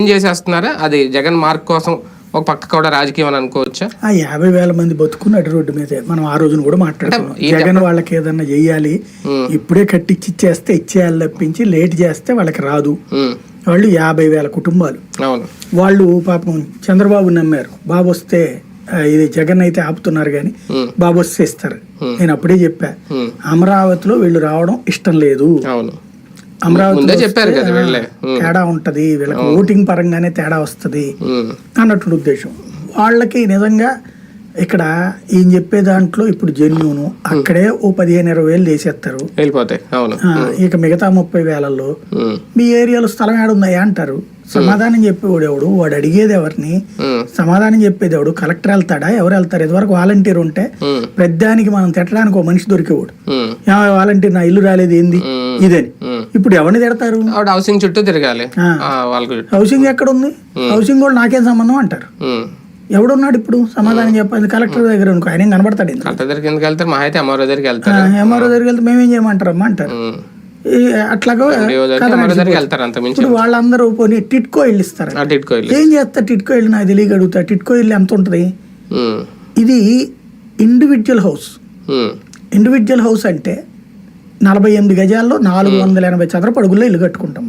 ఏం చేసేస్తున్నారా? అది జగన్ మార్క్ కోసం ఒక పక్క కూడా రాజకీయం అని అనుకోవచ్చా? ఆ యాభై వేల మంది బతుకున్నట్టు రోడ్డు మీదే. మనం ఆ రోజున కూడా మాట్లాడుకున్నాం ఏం జగన్ వాళ్ళకి ఏదన్నా చెయ్యాలి ఇప్పుడే కట్టించి ఇచ్చేస్తే ఇచ్చేయాలి తప్పించి లేట్ చేస్తే వాళ్ళకి రాదు. వాళ్ళు యాభై వేల కుటుంబాలు. వాళ్ళు పాపం చంద్రబాబు నమ్మారు. బాబు వస్తే ఇది జగన్ అయితే ఆపుతున్నారు కానీ బాబు వస్తే ఇస్తారు. నేను అప్పుడే చెప్పా. అమరావతిలో వీళ్ళు రావడం ఇష్టం లేదు. అవును. అమరావతి ముందే చెప్పారు కదా వీళ్ళే. ఉమ్, తేడా ఉంటది వీళ్ళకి ఓటింగ్ పరంగానే తేడా వస్తది అన్నట్టు ఉద్దేశం. వాళ్ళకి నిజంగా ఇక్కడ ఈయన చెప్పే దాంట్లో ఇప్పుడు జెన్యును అక్కడే ఓ పదిహేను ఇరవై వేలు చేసేస్తారు. వెళ్ళిపోతాయి అవును. ఆ, ఇక మిగతా ముప్పై వేలల్లో ఉమ్, మీ ఏరియాలో స్థలం ఏడుందయ్యా అంటారు? సమాధానం చెప్పేవాడు ఎవడు? వాడు అడిగేది ఎవరిని? సమాధానం చెప్పేది ఎవడు? కలెక్టర్ వెళ్తాడా? ఎవరు వెళ్తారు? ఇదివరకు వాలంటీర్ ఉంటే పెద్దానికి మనం తిట్టడానికి ఒక మనిషి దొరికేవాడు. ఉమ్, "ఏమయ్య వాలంటీర్ నా ఇల్లు రాలేదు ఏంది? ఇదని. ఇప్పుడు ఎవరిని తిడతారు? ఆవిడ హౌసింగ్ చుట్టూ తిరగాలి. వాళ్ళకు హౌసింగ్ ఎక్కడ ఉంది హౌసింగ్ కూడా నాకేం సంబంధం అంటారు? ఎవడున్నాడు ఇప్పుడు? సమాధానం చెప్పాలి కలెక్టర్ దగ్గర అనుకో ఆయన కనబడతాడు. కలెక్టర్ దగ్గరికి ఎందుకు వెళ్తారు? మహా అయితే అమ్మవారి దగ్గరికి వెళ్తారు. ఎంఆర్ఓ దగ్గరికి వెళ్తే మేమేం చేయమంటారు అమ్మా అంటారు అట్లాగా ఇప్పుడు వాళ్ళందరూ పోనీ టిట్కో ఇల్లు ఇస్తారు ఏం చేస్తారు? టిట్కో ఇల్లు నాకు తెలియక అడుగుతా టిట్కో ఇల్లు ఎంత ఉంటుంది? ఇది ఇండివిజువల్ హౌస్ ఇండివిజువల్ హౌస్ అంటే నలభై ఎనిమిది గజాల్లో నాలుగు వందల ఎనభై చదరపు అడుగుల్లో ఇల్లు కట్టుకుంటాం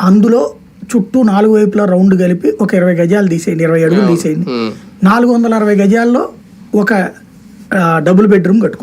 అందులో చుట్టూ నాలుగు వైపులా రౌండ్ కలిపి ఒక ఇరవై గజాలు తీసేయండి ఇరవై అడుగులు తీసేయండి. నాలుగు వందల అరవై గజాల్లో ఒక డబుల్ బెడ్రూమ్ కట్టుకో